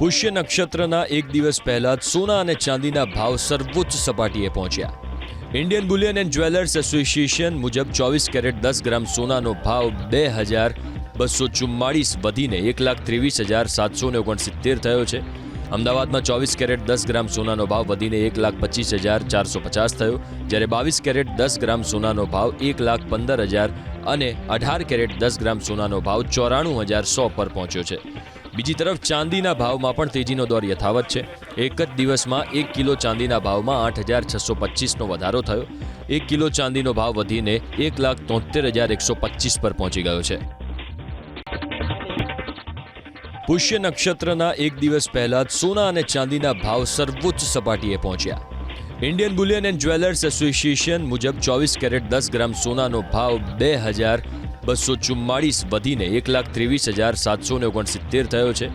પુષ્ય નક્ષત્રના એક દિવસ પહેલા જ સોના અને ચાંદીના ભાવ સર્વોચ્ચ સપાટીએ પહોંચ્યા. Indian bullion and jewellers association મુજબ ચોવીસ કેરેટ દસ ગ્રામ સોનાનો ભાવ બે હજાર બસો ચુમ્માળીસ વધીને એક લાખ ત્રેવીસ હજાર સાતસો ને ઓગણસિત્તેર થયો છે. અમદાવાદમાં ચોવીસ કેરેટ દસ ગ્રામ સોનાનો ભાવ વધીને એક લાખ પચીસ હજાર ચારસો પચાસ થયો, જ્યારે બાવીસ કેરેટ દસ ગ્રામ સોનાનો ભાવ એક લાખ પંદર હજાર અને અઢાર કેરેટ દસ ગ્રામ સોનાનો ભાવ ચોરાણું હજાર સો પર પહોંચ્યો છે. બીજી તરફ ચાંદીના ભાવમાં પણ તેજીનો દોર યથાવત છે. એક જ દિવસમાં એક કિલો ચાંદીના ભાવમાં આઠ હજાર છસો પચીસનો વધારો થયો. એક કિલો ચાંદીનો ભાવ વધીને એક લાખ તોતેર હજાર એકસો પચીસ પર પહોંચી ગયો છે. પુષ્ય નક્ષત્રના એક દિવસ પહેલા જ સોના અને ચાંદીના ભાવ સર્વોચ્ચ સપાટીએ પહોંચ્યા. Indian bullion and jewellers association મુજબ ચોવીસ કેરેટ દસ ગ્રામ સોનાનો ભાવ બે હજાર બસો ચુમ્માળીસ વધીને એક લાખ ત્રેવીસ હજાર સાતસો ને ઓગણસિત્તેર થયો છે.